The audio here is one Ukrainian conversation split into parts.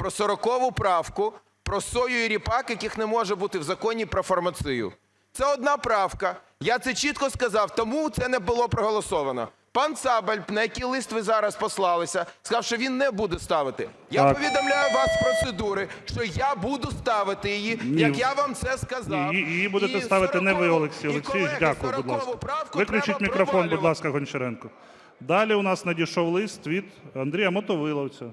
про 40 правку, про сою і ріпак, яких не може бути в законі про фармацію. Це одна правка. Я це чітко сказав, тому це не було проголосовано. Пан Цабаль, на який лист ви зараз послалися, сказав, що він не буде ставити. Я Так. повідомляю вас з процедури, що я буду ставити її, Ні. як я вам це сказав. Ні, її, будете І ставити не ви, 40-у Олексій Олексійович. Дякую, будь ласка. правку Виключіть мікрофон, будь ласка, Гончаренко. Далі у нас надійшов лист від Андрія Мотовиловця.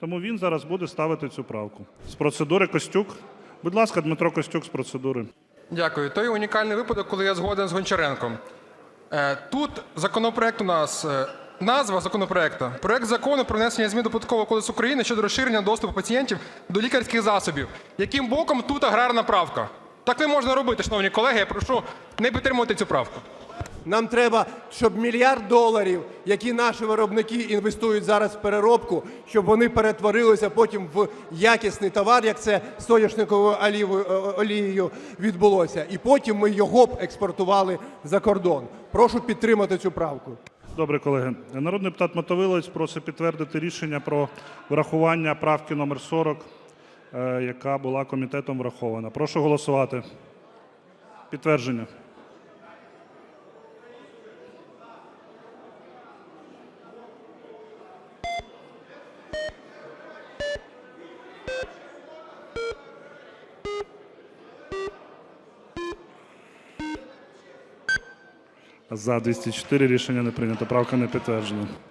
Тому він зараз буде ставити цю правку. З процедури Костюк. Будь ласка, Дмитро Костюк з процедури. Дякую. Той унікальний випадок, коли я згоден з Гончаренком. Е, Тут законопроект у нас. е, Назва законопроекту проект закону про внесення змін до податкового кодексу України щодо розширення доступу пацієнтів до лікарських засобів. Яким боком тут аграрна правка? Так не можна робити, шановні колеги. Я прошу не підтримувати цю правку. Нам треба, щоб мільярд доларів, які наші виробники інвестують зараз в переробку, щоб вони перетворилися потім в якісний товар, як це з соняшниковою олівою- е, олією відбулося. І потім ми його б експортували за кордон. Прошу підтримати цю правку. Добре, колеги. Народний депутат Мотовиловець просить підтвердити рішення про врахування правки номер 40, е, яка була комітетом врахована. Прошу голосувати. Підтвердження. За 204 рішення не прийнято. Правка не підтверджена.